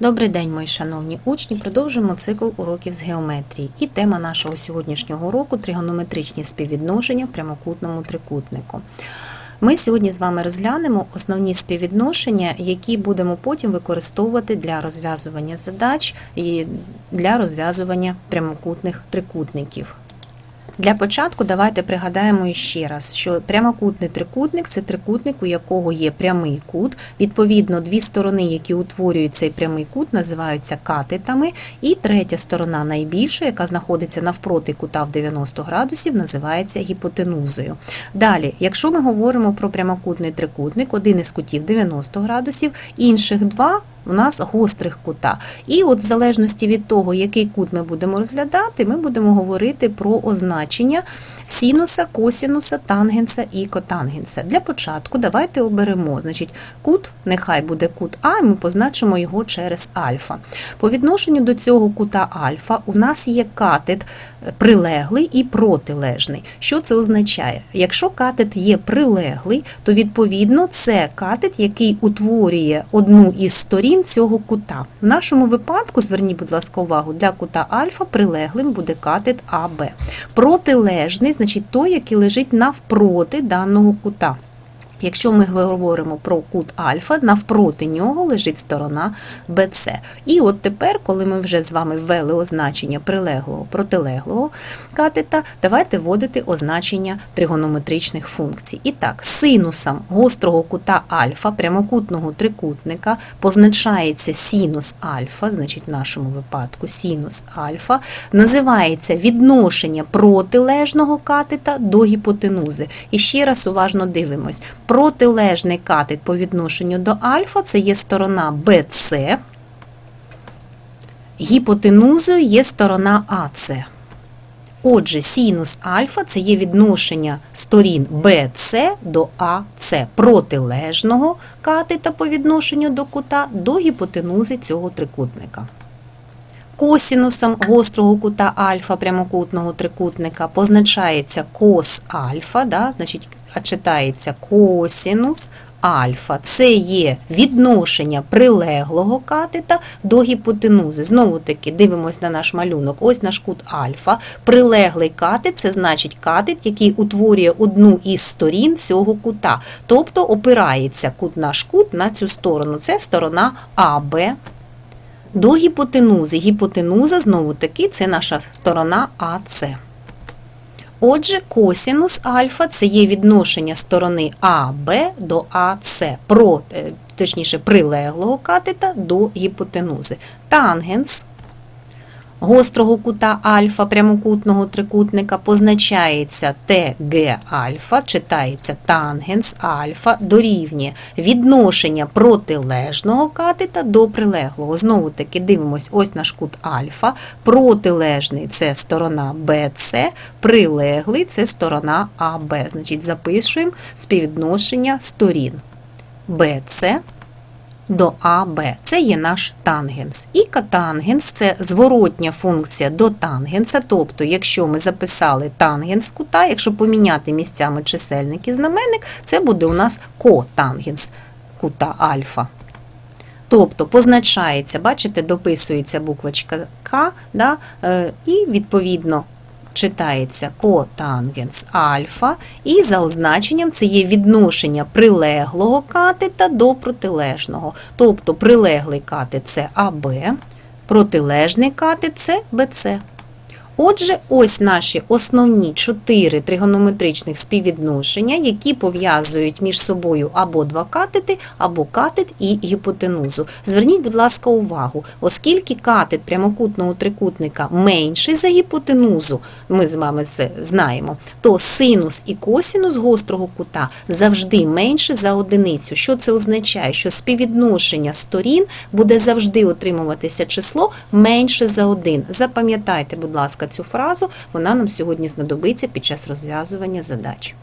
Добрий день, мої шановні учні. Продовжуємо цикл уроків з геометрії. І тема нашого сьогоднішнього уроку тригонометричні співвідношення в прямокутному трикутнику. Ми сьогодні з вами розглянемо основні співвідношення, які будемо потім використовувати для розв'язування задач і для розв'язування прямокутних трикутників. Для початку давайте пригадаємо ще раз, що прямокутний трикутник це трикутник, у якого є прямий кут. Відповідно, дві сторони, які утворюють цей прямий кут, називаються катетами, і третя сторона найбільша, яка знаходиться навпроти кута в 90 градусів, називається гіпотенузою. Далі, якщо ми говоримо про прямокутний трикутник, один із кутів 90 градусів, інших два у нас гострих кута. І от в залежності від того, який кут ми будемо розглядати, ми будемо говорити про означення синуса, косінуса, тангенса і котангенса. Для початку давайте оберемо. Значить, кут, нехай буде кут А, і ми позначимо його через альфа. По відношенню до цього кута альфа у нас є катет прилеглий і протилежний. Що це означає? Якщо катет є прилеглий, то відповідно це катет, який утворює одну із сторін цього кута. В нашому випадку, зверніть, будь ласка, увагу, для кута альфа прилеглим буде катет АБ. Протилежний, значить той, який лежить навпроти даного кута. Якщо ми говоримо про кут альфа, навпроти нього лежить сторона BC. І от тепер, коли ми вже з вами ввели означення прилеглого протилеглого катета, давайте вводити означення тригонометричних функцій. І так, синусом гострого кута альфа прямокутного трикутника позначається синус альфа, значить в нашому випадку синус альфа, називається відношення протилежного катета до гіпотенузи. І ще раз уважно дивимось. Протилежний катет по відношенню до альфа це є сторона BC, гіпотенузою є сторона АС. Отже, синус альфа це є відношення сторін BC до АС, протилежного катета по відношенню до кута до гіпотенузи цього трикутника. Косінусом гострого кута альфа прямокутного трикутника позначається кос альфа, да, значить, а читається косінус альфа. Це є відношення прилеглого катета до гіпотенузи. Знову таки, дивимось на наш малюнок. Ось наш кут альфа. Прилеглий катет це значить катет, який утворює одну із сторін цього кута. Тобто опирається кут наш кут на цю сторону. Це сторона АБ. До гіпотенузи. Гіпотенуза, знову таки, це наша сторона АС. Отже, косінус альфа це є відношення сторони АБ до АС, е, точніше, прилеглого катета до гіпотенузи. Тангенс гострого кута альфа прямокутного трикутника позначається ТГ альфа, читається тангенс альфа, дорівнює відношення протилежного катета до прилеглого. Знову таки дивимось, ось наш кут альфа, протилежний це сторона BC, прилеглий це сторона АБ. Значить, записуємо співвідношення сторін BC до АБ. Це є наш тангенс. І котангенс – це зворотня функція до тангенса, тобто, якщо ми записали тангенс кута, якщо поміняти місцями чисельник і знаменник, це буде у нас котангенс кута альфа. Тобто позначається, бачите, дописується буквочка К, да, е, і відповідно читається котангенс альфа, і за означенням це є відношення прилеглого катета до протилежного. Тобто прилеглий катет це АБ, протилежний катет це БЦ. Отже, ось наші основні чотири тригонометричних співвідношення, які пов'язують між собою або два катети, або катет і гіпотенузу. Зверніть, будь ласка, увагу, оскільки катет прямокутного трикутника менший за гіпотенузу, ми з вами це знаємо, то синус і косінус гострого кута завжди менше за одиницю. Що це означає? Що співвідношення сторін буде завжди отримуватися число менше за один. Запам'ятайте, будь ласка, цю фразу, вона нам сьогодні знадобиться під час розв'язування задач.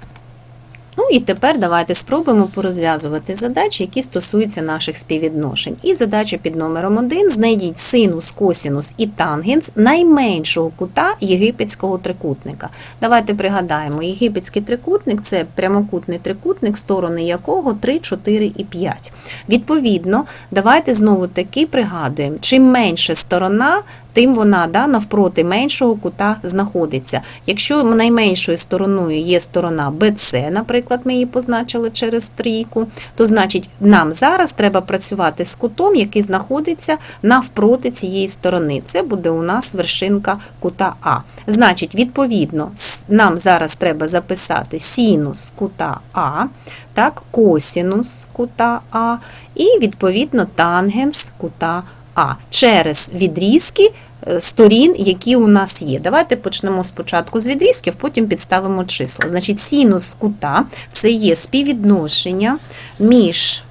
Ну і тепер давайте спробуємо порозв'язувати задачі, які стосуються наших співвідношень. І задача під номером 1. Знайдіть синус, косінус і тангенс найменшого кута єгипетського трикутника. Давайте пригадаємо, єгипетський трикутник це прямокутний трикутник, сторони якого 3, 4 і 5. Відповідно, давайте знову таки пригадуємо, чим менше сторона, тим вона да, навпроти меншого кута знаходиться. Якщо найменшою стороною є сторона BC, наприклад, ми її позначили через трійку, то значить нам зараз треба працювати з кутом, який знаходиться навпроти цієї сторони. Це буде у нас вершинка кута А. Значить, відповідно, нам зараз треба записати синус кута А, так, косінус кута А і відповідно тангенс кута А через відрізки е, сторін, які у нас є. Давайте почнемо спочатку з відрізків, потім підставимо числа. Значить, синус кута це є співвідношення між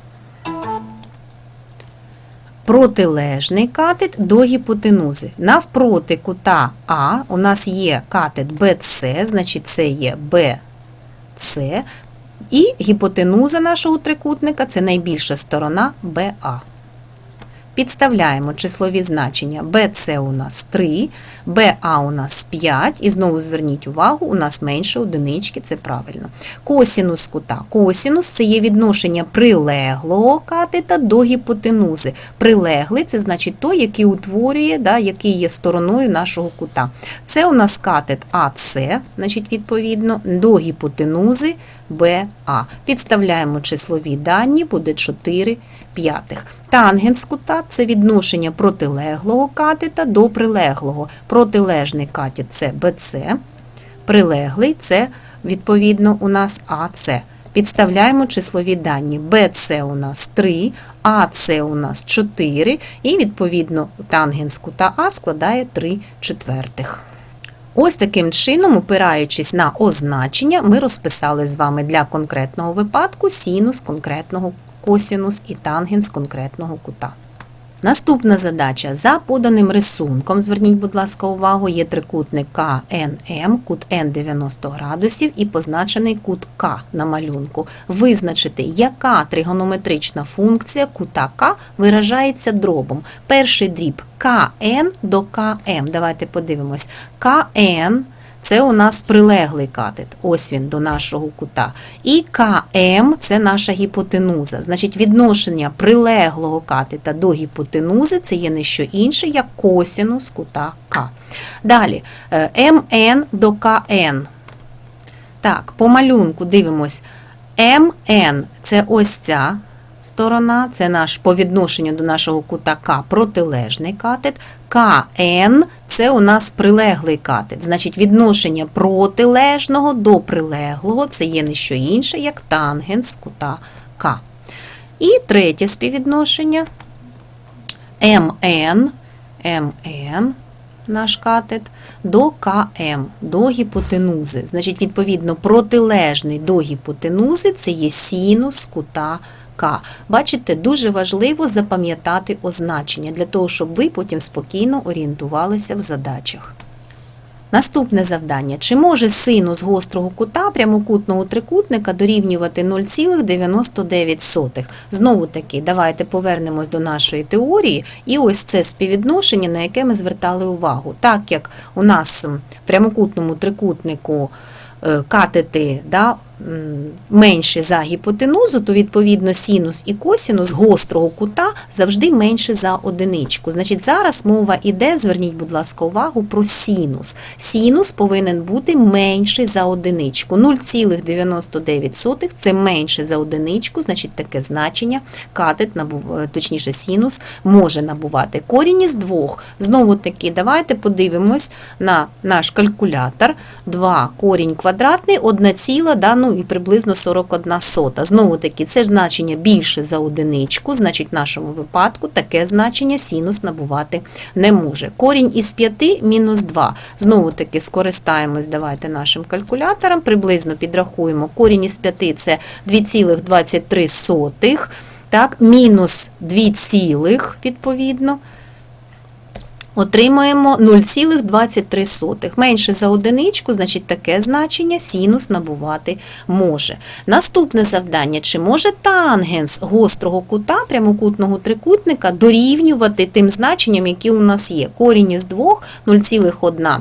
протилежний катет до гіпотенузи. Навпроти кута А у нас є катет BC, значить це є BC, і гіпотенуза нашого трикутника це найбільша сторона BA. Підставляємо числові значення BC у нас 3, BA у нас 5, і знову зверніть увагу, у нас менше одинички, це правильно. Косінус кута. Косінус це є відношення прилеглого катета до гіпотенузи. Прилеглий це значить той, який утворює, да, який є стороною нашого кута. Це у нас катет АС, значить, відповідно, до гіпотенузи БА. Підставляємо числові дані, буде 4 п'ятих. Тангенс кута це відношення протилеглого катета до прилеглого. Протилежний катет це БЦ, прилеглий це відповідно у нас АЦ. Підставляємо числові дані. BC у нас 3, АЦ у нас 4, і відповідно тангенс кута А складає 3 четвертих. Ось таким чином, опираючись на означення, ми розписали з вами для конкретного випадку синус конкретного косінус і тангенс конкретного кута. Наступна задача. За поданим рисунком, зверніть, будь ласка, увагу, є трикутник КНМ, кут N 90 градусів і позначений кут К на малюнку. Визначити, яка тригонометрична функція кута К виражається дробом. Перший дріб КН до КМ. Давайте подивимось. КН це у нас прилеглий катет, ось він до нашого кута. І КМ це наша гіпотенуза. Значить, відношення прилеглого катета до гіпотенузи це є не що інше, як косінус кута К. Далі е, МН до КН. Так, по малюнку дивимось. МН це ось ця сторона, це наш по відношенню до нашого кута К протилежний катет. КН це у нас прилеглий катет. Значить, відношення протилежного до прилеглого це є не що інше, як тангенс кута К. І третє співвідношення МН, МН, наш катет, до КМ, до гіпотенузи. Значить, відповідно, протилежний до гіпотенузи це є синус кута К. Бачите, дуже важливо запам'ятати означення для того, щоб ви потім спокійно орієнтувалися в задачах. Наступне завдання. Чи може синус гострого кута прямокутного трикутника дорівнювати 0,99? Знову таки, давайте повернемось до нашої теорії. І ось це співвідношення, на яке ми звертали увагу. Так як у нас в прямокутному трикутнику е, катети да, м, менші за гіпотенузу, то відповідно синус і косінус гострого кута завжди менше за одиничку. Значить, зараз мова іде, зверніть, будь ласка, увагу про синус. Синус повинен бути менший за одиничку. 0,99 це менше за одиничку, значить таке значення катет, набув, е, точніше синус, може набувати. Корінь із двох. Знову таки, давайте подивимось на наш калькулятор. 2 корінь квадратний, 1 ціла, да, ну і приблизно 41 сота. Знову таки, це значення більше за одиничку, значить в нашому випадку таке значення синус набувати не може. Корінь із 5 мінус 2. Знову таки скористаємось, давайте нашим калькулятором, приблизно підрахуємо. Корінь із 5 це 2,23, так, мінус 2 цілих, відповідно. Отримаємо 0,23. Менше за одиничку, значить таке значення синус набувати може. Наступне завдання, чи може тангенс гострого кута прямокутного трикутника дорівнювати тим значенням, які у нас є. Корінь із 2, 0,1 е,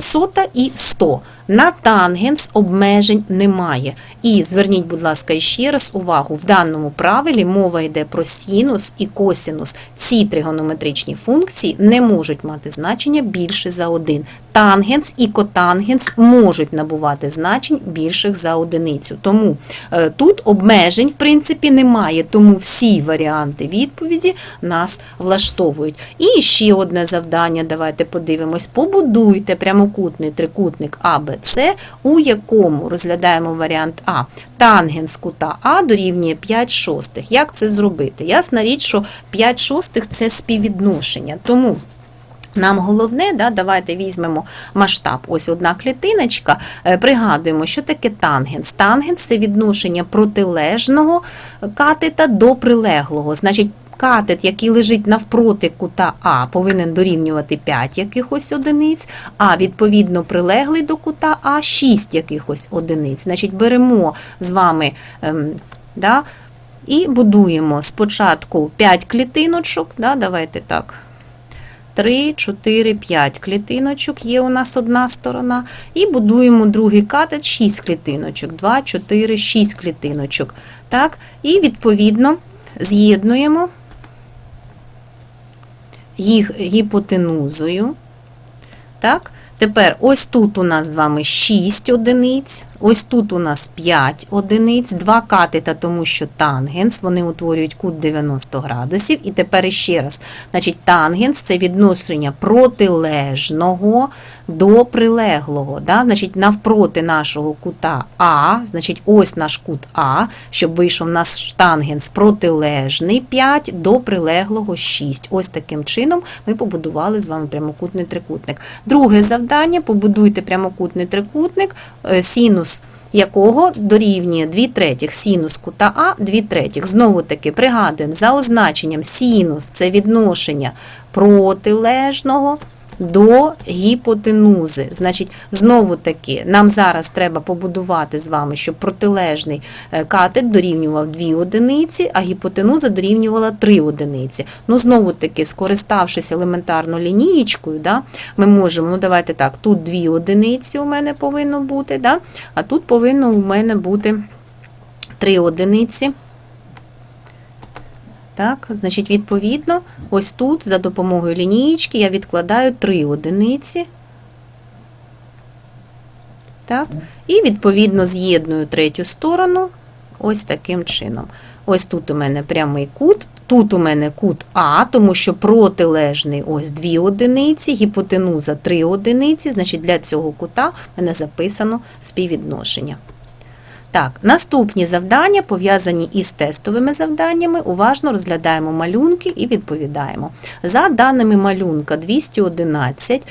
сота і 100. На тангенс обмежень немає. І зверніть, будь ласка, ще раз увагу, в даному правилі мова йде про синус і косинус. Ці тригонометричні функції не можуть мати значення більше за один. Тангенс і котангенс можуть набувати значень більших за одиницю. Тому е, тут обмежень, в принципі, немає, тому всі варіанти відповіді нас влаштовують. І ще одне завдання, давайте подивимось. Побудуйте прямокутний трикутник АБЦ, у якому розглядаємо варіант А. Тангенс кута А дорівнює 5 шостих. Як це зробити? Ясна річ, що 5 шостих це співвідношення. Тому нам головне, да, давайте візьмемо масштаб. Ось одна клітиночка. Е, Пригадуємо, що таке тангенс. Тангенс це відношення протилежного катета до прилеглого. Значить, катет, який лежить навпроти кута А, повинен дорівнювати 5 якихось одиниць, а відповідно прилеглий до кута А 6 якихось одиниць. Значить, беремо з вами. Ем, да, і будуємо спочатку 5 клітиночок. Да, давайте так. 3, 4, 5 клітиночок є у нас одна сторона. І будуємо другий катет 6 клітиночок. 2, 4, 6 клітиночок. Так? І відповідно з'єднуємо їх гіпотенузою. Так? Тепер ось тут у нас з вами 6 одиниць, ось тут у нас 5 одиниць, два катета, тому що тангенс, вони утворюють кут 90 градусів. І тепер іще раз, значить, тангенс це відношення протилежного до прилеглого. Да? Значить, навпроти нашого кута А, значить, ось наш кут А, щоб вийшов наш тангенс протилежний 5 до прилеглого 6. Ось таким чином ми побудували з вами прямокутний трикутник. Друге завдання: побудуйте прямокутний трикутник, е, синус якого дорівнює 2 третіх синус кута А, 2 третіх. Знову таки пригадуємо, за означенням синус це відношення протилежного до гіпотенузи. Значить, знову таки, нам зараз треба побудувати з вами, щоб протилежний е, катет дорівнював 2 одиниці, а гіпотенуза дорівнювала 3 одиниці. Ну, знову таки, скориставшись елементарно лінієчкою, да, ми можемо, ну давайте так, тут 2 одиниці у мене повинно бути, да, а тут повинно у мене бути 3 одиниці. Так, значить, відповідно, ось тут за допомогою лінієчки я відкладаю 3 одиниці. Так, і відповідно з'єдную третю сторону ось таким чином. Ось тут у мене прямий кут, тут у мене кут А, тому що протилежний ось 2 одиниці, гіпотенуза 3 одиниці, значить для цього кута в мене записано співвідношення. Так, наступні завдання пов'язані із тестовими завданнями. Уважно розглядаємо малюнки і відповідаємо. За даними малюнка 211,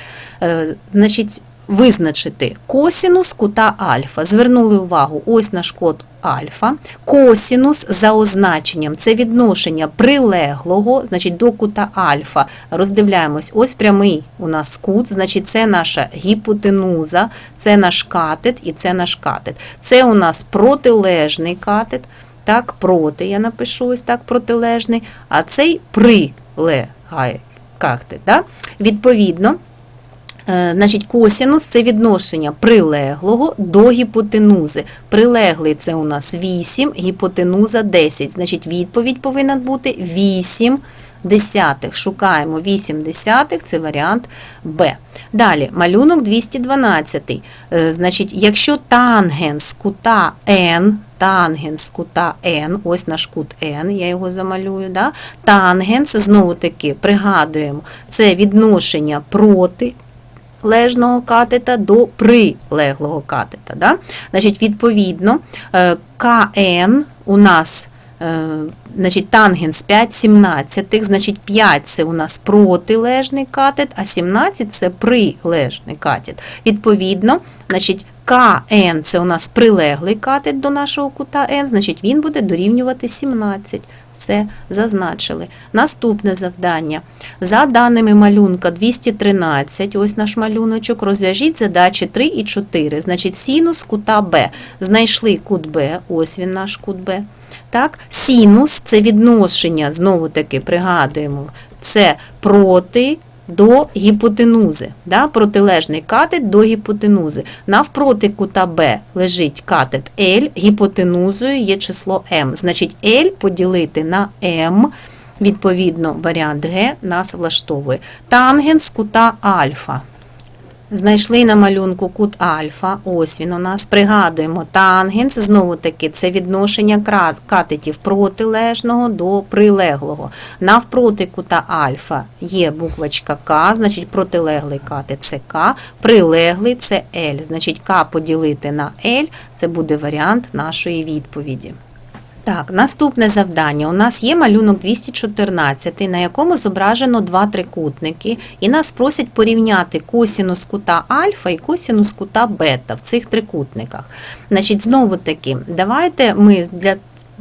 е, значить, визначити косінус кута альфа. Звернули увагу, ось наш код альфа. Косінус за означенням це відношення прилеглого, значить до кута альфа. Роздивляємось, ось прямий у нас кут, значить це наша гіпотенуза, це наш катет і це наш катет. Це у нас протилежний катет, так, проти, я напишу ось так протилежний, а цей прилегає катет. Да? Відповідно. Е, Значить, косінус це відношення прилеглого до гіпотенузи. Прилеглий це у нас 8, гіпотенуза 10. Значить, відповідь повинна бути 8 десятих. Шукаємо 8 десятих, це варіант Б. Далі, малюнок 212. Е, Значить, якщо тангенс кута N, тангенс кута N, ось наш кут N, я його замалюю, да? тангенс, знову таки, пригадуємо, це відношення проти лежного катета до прилеглого катета. Да? Значить, відповідно, е, КН у нас е, значить, тангенс 5 сімнадцятих, значить 5 це у нас протилежний катет, а 17 це прилежний катет. Відповідно, значить, КН це у нас прилеглий катет до нашого кута N, значить він буде дорівнювати 17. Все зазначили. Наступне завдання. За даними малюнка 213, ось наш малюночок, розв'яжіть задачі 3 і 4. Значить, синус кута Б. Знайшли кут Б, ось він наш кут Б. Так? Синус це відношення, знову таки пригадуємо, це проти до гіпотенузи. Да? Протилежний катет до гіпотенузи. Навпроти кута Б лежить катет L, гіпотенузою є число М. Значить, L поділити на М. відповідно, варіант Г нас влаштовує. Тангенс кута альфа. Знайшли на малюнку кут альфа, ось він у нас. Пригадуємо, тангенс, знову таки, це відношення катетів протилежного до прилеглого. Навпроти кута альфа є буквочка К, значить протилеглий катет це К, прилеглий це L. Значить, К поділити на L, це буде варіант нашої відповіді. Так, наступне завдання. У нас є малюнок 214, на якому зображено два трикутники, і нас просять порівняти косінус кута альфа і косінус кута бета в цих трикутниках. Значить, знову таки, давайте ми для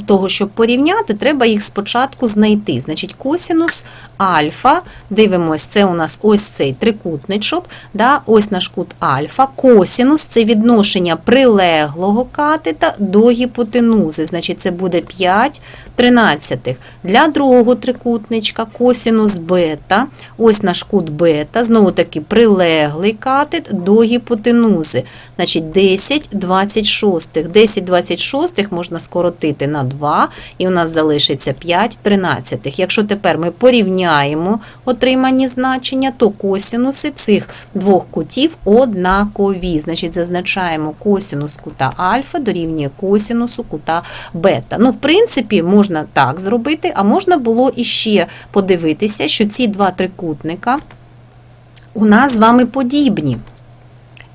того, щоб порівняти, треба їх спочатку знайти. Значить, косінус альфа, дивимось, це у нас ось цей трикутничок, да, ось наш кут альфа. Косінус це відношення прилеглого катета до гіпотенузи. Значить, це буде 5 тринадцятих. Для другого трикутничка косінус бета, ось наш кут бета, знову таки прилеглий катет до гіпотенузи. Значить, 10 26. 10 26 можна скоротити на 2, і у нас залишиться 5 тринадцятих. Якщо тепер ми порівняємо отримані значення, то косінуси цих двох кутів однакові. Значить, зазначаємо косінус кута альфа дорівнює косінусу кута бета. Ну, в принципі, можна так зробити, а можна було іще подивитися, що ці два трикутника у нас з вами подібні.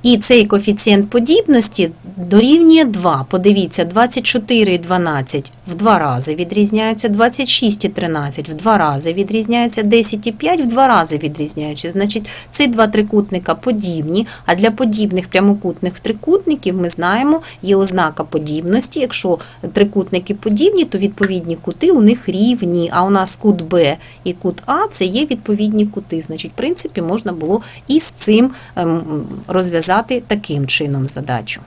І цей коефіцієнт подібності дорівнює 2. Подивіться, 24 і 12 в 2 рази відрізняються, 26 і 13 в 2 рази відрізняються, 10 і 5 в 2 рази відрізняються. Значить, ці два трикутника подібні, а для подібних прямокутних трикутників ми знаємо, є ознака подібності. Якщо трикутники подібні, то відповідні кути у них рівні, а у нас кут Б і кут А це є відповідні кути. Значить, в принципі, можна було і з цим ем, розв'язати таким чином задачу.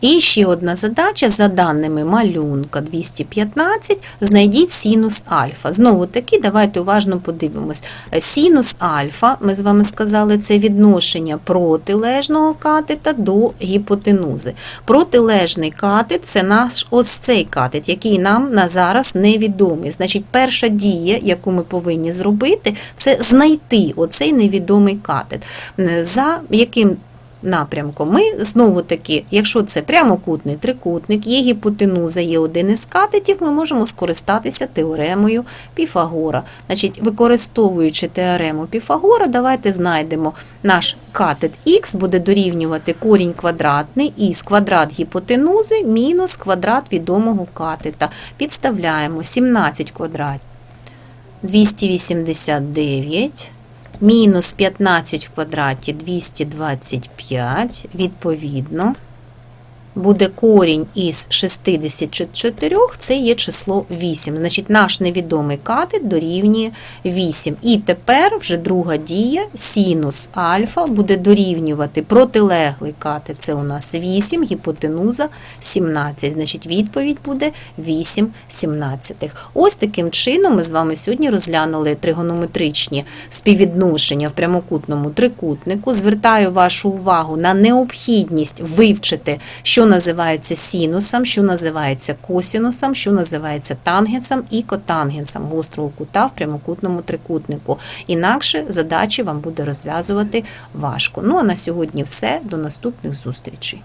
І ще одна задача за даними малюнка 215, знайдіть синус альфа. Знову таки, давайте уважно подивимось. Синус альфа, ми з вами сказали, це відношення протилежного катета до гіпотенузи. Протилежний катет це наш ось цей катет, який нам на зараз невідомий. Значить, перша дія, яку ми повинні зробити, це знайти оцей невідомий катет. За яким напрямком. Ми знову таки, якщо це прямокутний трикутник, є гіпотенуза, є один із катетів, ми можемо скористатися теоремою Піфагора. Значить, використовуючи теорему Піфагора, давайте знайдемо наш катет х буде дорівнювати корінь квадратний із квадрат гіпотенузи мінус квадрат відомого катета. Підставляємо 17 квадратів. 289 мінус 15 в квадраті 225, відповідно, буде корінь із 64, це є число 8. Значить, наш невідомий катет дорівнює 8. І тепер вже друга дія, синус альфа буде дорівнювати протилеглий катет, це у нас 8, гіпотенуза 17. Значить, відповідь буде 8 17. Ось таким чином ми з вами сьогодні розглянули тригонометричні співвідношення в прямокутному трикутнику. Звертаю вашу увагу на необхідність вивчити, що називається синусом, що називається косінусом, що називається тангенсом і котангенсом гострого кута в прямокутному трикутнику. Інакше задачі вам буде розв'язувати важко. Ну а на сьогодні все. До наступних зустрічей.